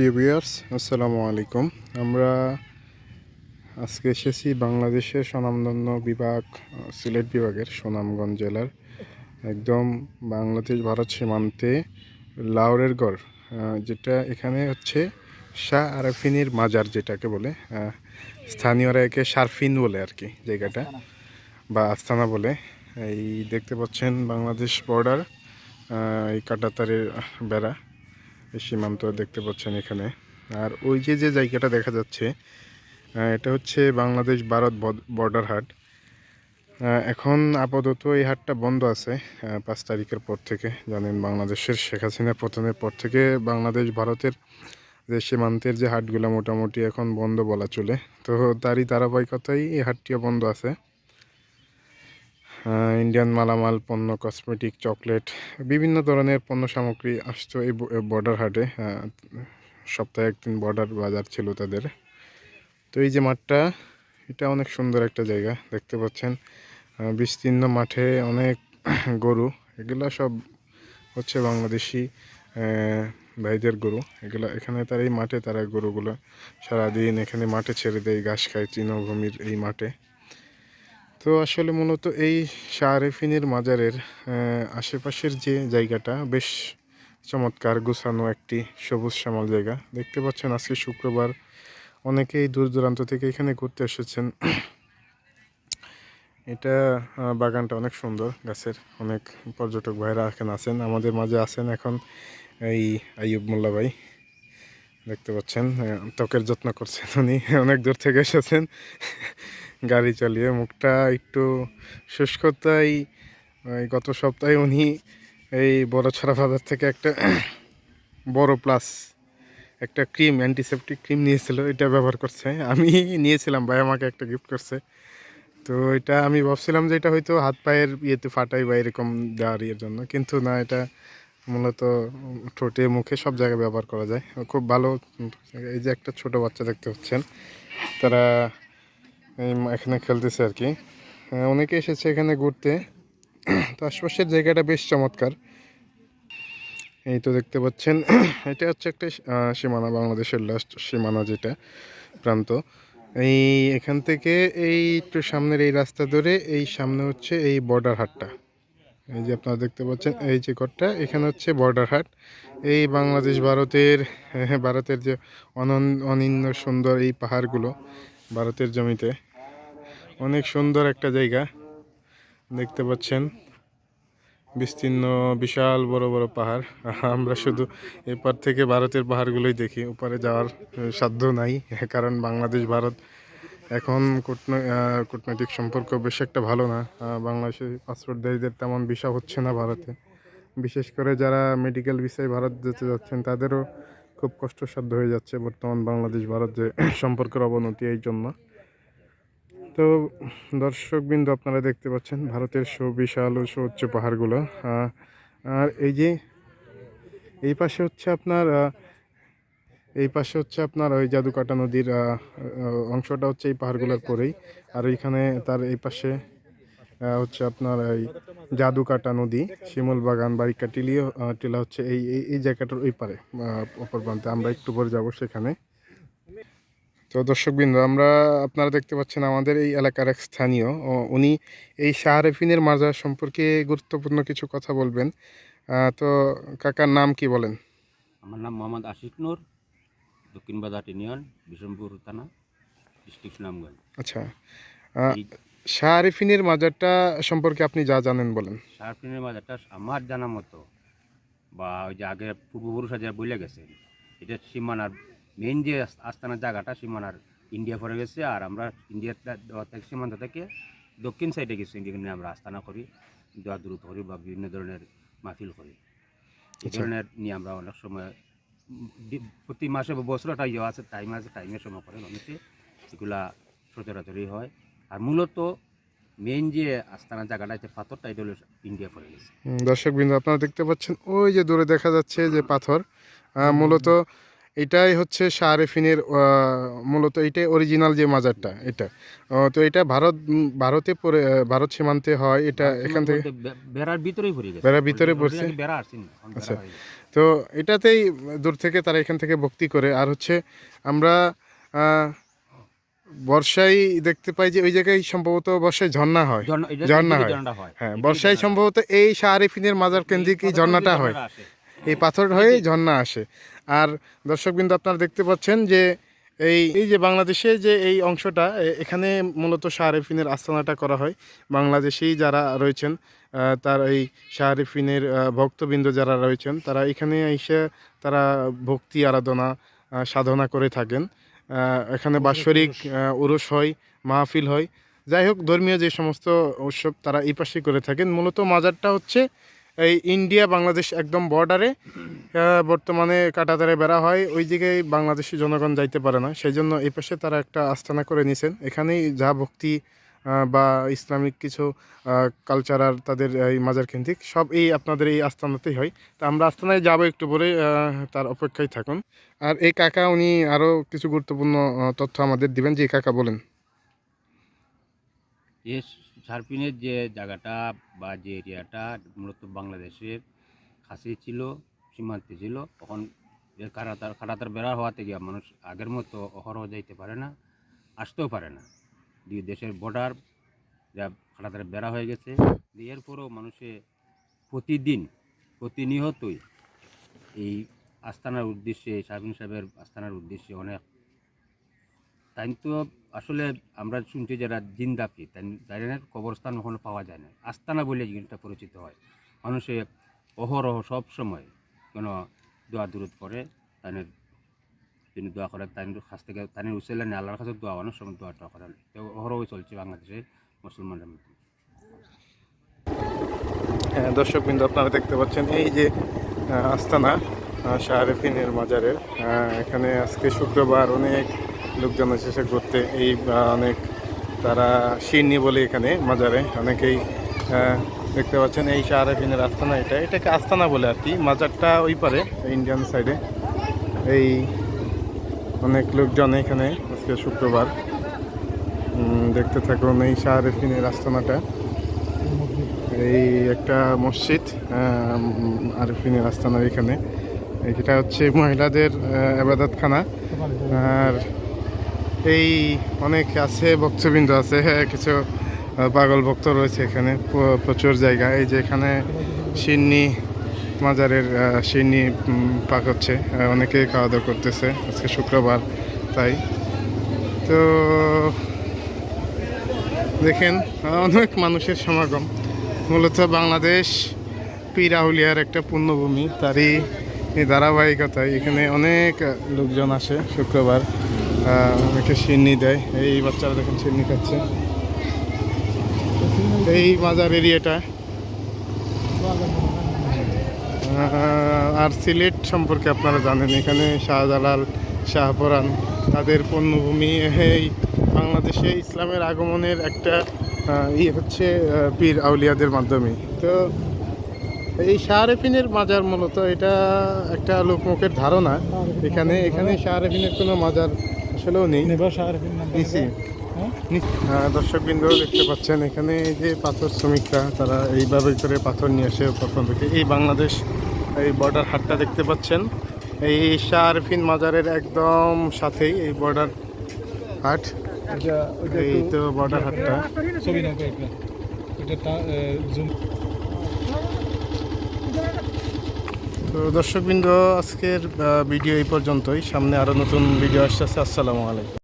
প্রিয় ভিউয়ার্স, আসসালামু আলাইকুম। আমরা আজকে এসেছি বাংলাদেশের স্বনামধন্য বিভাগ, সিলেট বিভাগের সুনামগঞ্জ জেলার একদম বাংলাদেশ ভারত সীমান্তে লাউরের গড় যেটা এখানে হচ্ছে শাহ আরাফিনের মাজার যেটাকে বলে স্থানীয়রা একে শারফিন বলে আর কি জায়গাটা বা আস্তানা বলে। এই দেখতে পাচ্ছেন বাংলাদেশ বর্ডার এই কাটাতারের বেড়া। সীমান্ত দেখতে পাচ্ছেন এখানে। আর ওই যে যে জায়গাটা দেখা যাচ্ছে এটা হচ্ছে বাংলাদেশ ভারত বর্ডার হাট। এখন আপাতত এই হাটটা বন্ধ আছে পাঁচ তারিখের পর থেকে। জানেন, বাংলাদেশের শেখ হাসিনা পতনের পর থেকে বাংলাদেশ ভারতের যে সীমান্তের যে হাটগুলো মোটামুটি এখন বন্ধ বলা চলে। তো তারই ধারাবাহিকতাই এই হাটটিও বন্ধ আছে। ইন্ডিয়ান মালামাল, পণ্য কসমেটিক চকলেট বিভিন্ন ধরনের পণ্য সামগ্রী আসতো এই বর্ডার হাটে। সপ্তাহে একদিন বর্ডার বাজার ছিল তাদের। তো এই যে মাঠটা, এটা অনেক সুন্দর একটা জায়গা, দেখতে পাচ্ছেন। বিস্তীর্ণ মাঠে অনেক গরু, এগুলা সব হচ্ছে বাংলাদেশি ভাইদের গরু। এগুলা, এখানে তার, এই মাঠে তারা গরুগুলো সারাদিন এখানে মাঠে ছেড়ে দেয়, ঘাস খায়, তৃণভূমির এই মাঠে। তো আসলে মূলত এই শাহরেফিনের মাজারের আশেপাশের যে জায়গাটা বেশ চমৎকার গুছানো একটি সবুজ শ্যামল জায়গা। দেখতে পাচ্ছেন আজকে শুক্রবার অনেকেই দূর দূরান্ত থেকে এখানে ঘুরতে এসেছেন। এটা বাগানটা অনেক সুন্দর, গাছের অনেক পর্যটক ভাইরা এখানে আছেন, আমাদের মাঝে আছেন এখন এই আইয়ুব মোল্লা ভাই। দেখতে পাচ্ছেন ত্বকের যত্ন করছেন উনি, অনেক দূর থেকে এসেছেন। গাড়ি চালিয়ে মুখটা একটু শুষ্কতাই গত সপ্তাহে উনি এই বড় ছড়া বাজার থেকে একটা বড় প্লাস একটা ক্রিম অ্যান্টিসেপটিক ক্রিম নিয়েছিল, এটা ব্যবহার করছে। আমি নিয়েছিলাম, ভাই আমাকে একটা গিফট করছে। তো এটা আমি ভাবছিলাম যে এটা হয়তো হাত পায়ের ইয়েতে ফাটাই বা এরকম দেওয়ার ইয়ের জন্য, কিন্তু না, এটা মূলত ঠোঁটে, মুখে সব জায়গায় ব্যবহার করা যায়। খুব ভালো, এই যে একটা ছোট বাচ্চা দেখতে পাচ্ছেন, তারা এই এখানে খেলতেছে আর কি। অনেকে এসেছে এখানে ঘুরতে। তো আশপাশের জায়গাটা বেশ চমৎকার। এই তো দেখতে পাচ্ছেন। এটা হচ্ছে একটা সীমানা, বাংলাদেশের লাস্ট সীমানা যেটা, প্রান্ত। এই এখান থেকে এই একটু সামনের এই রাস্তা ধরে, এই সামনে হচ্ছে এই বর্ডার হাটটা। এই যে আপনারা দেখতে পাচ্ছেন, এই যে ঘরটা, এখানে হচ্ছে বর্ডার হাট। এই বাংলাদেশ ভারতের ভারতের যে অনন অনিন্য সুন্দর এই পাহাড়গুলো, ভারতের জমিতে। অনেক সুন্দর একটা জায়গা। দেখতে পাচ্ছেন। বিস্তীর্ণ বিশাল বড় বড় পাহাড়। আমরা শুধু এপার থেকে ভারতের পাহাড়গুলোই দেখি। ওপারে যাওয়ার সাধ্য নাই, কারণ বাংলাদেশ, ভারত এখন কূটন- কূটনৈতিক সম্পর্ক বেশ একটা ভালো না। বাংলাদেশের পাসপোর্টধারীদের তেমন ভিসা হচ্ছে না ভারতে। বিশেষ করে যারা মেডিকেল ভিসায় ভারত যেতে যাচ্ছেন, তাদেরও খুব কষ্টসাধ্য হয়ে যাচ্ছে বর্তমান বাংলাদেশ ভারত যে সম্পর্কের অবনতি এই জন্য। তো দর্শকবৃন্দ আপনারা দেখতে পাচ্ছেন ভারতের সুবিশাল ও সুউচ্চ পাহাড়গুলো। আর এই যে এই পাশে হচ্ছে আপনার এই পাশে হচ্ছে আপনার ওই জাদুকাটা নদীর অংশটা হচ্ছে এই পাহাড়গুলোর পরেই। আর ওইখানে তার এই পাশে হচ্ছে আপনার এই জাদুকাটা নদী, শিমুল বাগান, বারিকা টিলিও টিলা হচ্ছে এই- এই জায়গাটার ওই পারে অপর প্রান্তে। আমরা একটু পরে যাব সেখানে। তো দর্শকবৃন্দ আমরা আপনারা দেখতে পাচ্ছেন আমাদের এই এলাকার এক স্থানীয়। উনি এই শাহরেফিনের মাজার সম্পর্কে গুরুত্বপূর্ণ কিছু কথা বলবেন। তো কাকার নাম কি বলেন? আমার নাম মোহাম্মদ আশিক নূর দক্ষিণ বাজার ইউনিয়ন বিশমপুর থানা ডিস্ট্রিক্ট সুনামগঞ্জ। আচ্ছা। এই মাজারটা সম্পর্কে আপনি যা জানেন বলেন। সারফিনের মাজারটা আমার জানা মতো বা ওই যে আগে পূর্বপুরুষরা যা বলে গেছে এটা সীমানার মেইন যে আস- আস্তানার জায়গাটা সীমানার ইন্ডিয়া পড়ে গেছে আর আমরা ইন্ডিয়ার থেকে সীমান্ত থেকে দক্ষিণ সাইডে গেছি এখানে আমরা আস্তানা করি দোয়া দূরত করি বা বিভিন্ন ধরনের মাহফিল করি। এই আচ্ছা। ধরনের নিয়ে আমরা অনেক সময় প্রতি মাসে বা বছর একটা ইয়ে আছে টাইম আছে টাইমের সময় করেন অনেকে এগুলা সচরাচরই হয়। আর মূলত মেইন যে আস্তানা জায়গাটা আছে পাথরটা এটা হলো ইন্ডিয়া পড়ে গেছে। দর্শক দর্শকবৃন্দ আপনারা দেখতে পাচ্ছেন ওই যে দূরে দেখা যাচ্ছে যে পাথর মূলত এটাই হচ্ছে শাহরেফিনের মূলত এটাই অরিজিনাল যে মাজারটা এটা। তো এটা ভারত ভারতে আহ, ভারত সীমান্তে হয় এটা এখান থেকে বেড়ার ভিতরেই পড়ে গেছে। বেড়ার ভিতরে পড়ছে? আচ্ছা। তো এটাতেই দূর থেকে তারা এখান থেকে ভক্তি করে। আর হচ্ছে আমরা বর্ষায় দেখতে পাই যে ওই জায়গায় সম্ভবত বর্ষায় ঝর্ণা হয়। ঝর্ণা- হয়। হ্যাঁ। বর্ষায় সম্ভবত এই শাহরিফিনের মাজার কেন্দ্রিক এই ঝর্ণাটা হয়। এই পাথর হয়ে ঝর্ণা আসে। আর দর্শকবৃন্দ আপনারা দেখতে পাচ্ছেন যে এই এই যে বাংলাদেশে যে এই অংশটা এখানে মূলত শাহরিফিনের আস্তানাটা করা হয়। বাংলাদেশেই যারা রয়েছেন তার এই শাহরিফিনের ভক্তবৃন্দ যারা রয়েছেন তারা এখানে এসে তারা ভক্তি আরাধনা সাধনা করে থাকেন। এখানে বাৎসরিক উরস হয় মাহফিল হয়। যাই হোক ধর্মীয় যে সমস্ত উৎসব তারা এই পাশেই করে থাকেন। মূলত মাজারটা হচ্ছে এই ইন্ডিয়া, বাংলাদেশ একদম বর্ডারে বর্তমানে কাটাতারে বেড়া হয়। ওই দিকেই বাংলাদেশি জনগণ যাইতে পারে না। সেই জন্য এই পাশে তারা একটা আস্থানা করে নিছেন। এখানেই যা ভক্তি বা ইসলামিক কিছু কালচার আর তাদের এই মাজার কেন্দ্রিক সব এই আপনাদের এই আস্তানাতেই হয়। তা আমরা আস্তানায় যাব একটু পরে তার অপেক্ষায় থাকুন। আর এই কাকা, উনি আরও কিছু গুরুত্বপূর্ণ তথ্য আমাদের দিবেন। যে কাকা বলেন। এ যে জায়গাটা বা যে এরিয়াটা মূলত বাংলাদেশের কাছে ছিল, সীমান্তে ছিল, তখন যে কাটাতার বেড়া হওয়াতে থেকে মানুষ আগের মতো অহরহ যাইতে পারে না, আসতেও পারে না। দুই দেশের বর্ডার যা কাটাতারে বেড়া হয়ে গেছে এরপরেও মানুষে প্রতিদিন, প্রতিনিয়তই এই আস্তানার উদ্দেশ্যে সার্ফিন সাহেবের আস্তানার উদ্দেশ্যে অনেক তাই তো আসলে আমরা শুনছি যারা জিন্দাপি, তাই তাদের কবরস্থান কখনো পাওয়া যায় না। আস্তানা বলে জিনিসটা পরিচিত হয়। মানুষে অহরহ সব সময় কোনো দোয়া দূরত করে তাদের তিনি দোয়া করে তাদের কাছ থেকে তাদের উসেলে নেই আল্লাহর কাছে দোয়া অনেক সময় দোয়া টোয়া করেন। তো অহরহ চলছে বাংলাদেশে মুসলমানদের মধ্যে। হ্যাঁ দর্শক বিন্দু আপনারা দেখতে পাচ্ছেন এই যে আস্তানা শাহরেফিনের মাজারের। এখানে আজকে শুক্রবার অনেক লোকজন এসেছে ঘুরতে, এই অনেক তারা শিরনি বলে এখানে মাজারে অনেকেই দেখতে পাচ্ছেন এই শাহরেফিনের আস্তানা এটা। এটাকে আস্তানা বলে আর কি, মাজারটা ওই পারে, ইন্ডিয়ান সাইডে। এই অনেক লোকজন এখানে আজকে শুক্রবার। দেখতে থাকুন এই শাহরেফিনের আস্তানাটা। এই একটা মসজিদ আরফিনের আস্তানার এখানে। এটা হচ্ছে মহিলাদের আবাদতখানা। আর এই অনেক আছে ভক্তবৃন্দ আছে হ্যাঁ, কিছু পাগল ভক্ত রয়েছে এখানে প্রচুর জায়গা। এই যে এখানে সিন্নি মাজারের সিন্নি পাক হচ্ছে অনেকেই খাওয়া দাওয়া করতেছে আজকে শুক্রবার তাই। তো দেখেন অনেক মানুষের সমাগম। মূলত বাংলাদেশ পিরাউলিয়ার একটা পূর্ণভূমি তারই ধারাবাহিকতায় এখানে অনেক লোকজন আসে শুক্রবার। অনেকে সিন্নি দেয়। এই বাচ্চারা দেখেন সিন্নি খাচ্ছে। এই মাজার এরিয়াটা। আর সিলেট সম্পর্কে আপনারা জানেন এখানে শাহজালাল শাহপরান তাদের পণ্যভূমি এই বাংলাদেশে ইসলামের আগমনের একটা আহ, ইয়ে হচ্ছে পীর আউলিয়াদের মাধ্যমে। তো এই শাহরেফিনের মাজার মূলত এটা একটা লোকমুখের ধারণা। এখানে এখানে শাহরেফিনের কোনো মাজার আসলেও নেই। নিচে। দর্শক বিন্দু দেখতে পাচ্ছেন এখানে যে পাথর শ্রমিকরা তারা এইভাবে করে পাথর নিয়ে আসে প্রথম থেকে। এই বাংলাদেশ এই বর্ডার হাটটা দেখতে পাচ্ছেন। এই শাহরফিন মাজারের একদম সাথেই এই বর্ডার হাট। এই তো বর্ডার হাটটা ছবি না কয়েকটা এটা জুম তো দর্শকবৃন্দ আজকের ভিডিও এই পর্যন্তই। সামনে আরও নতুন ভিডিও আসতেছে আসসালামু আলাইকুম।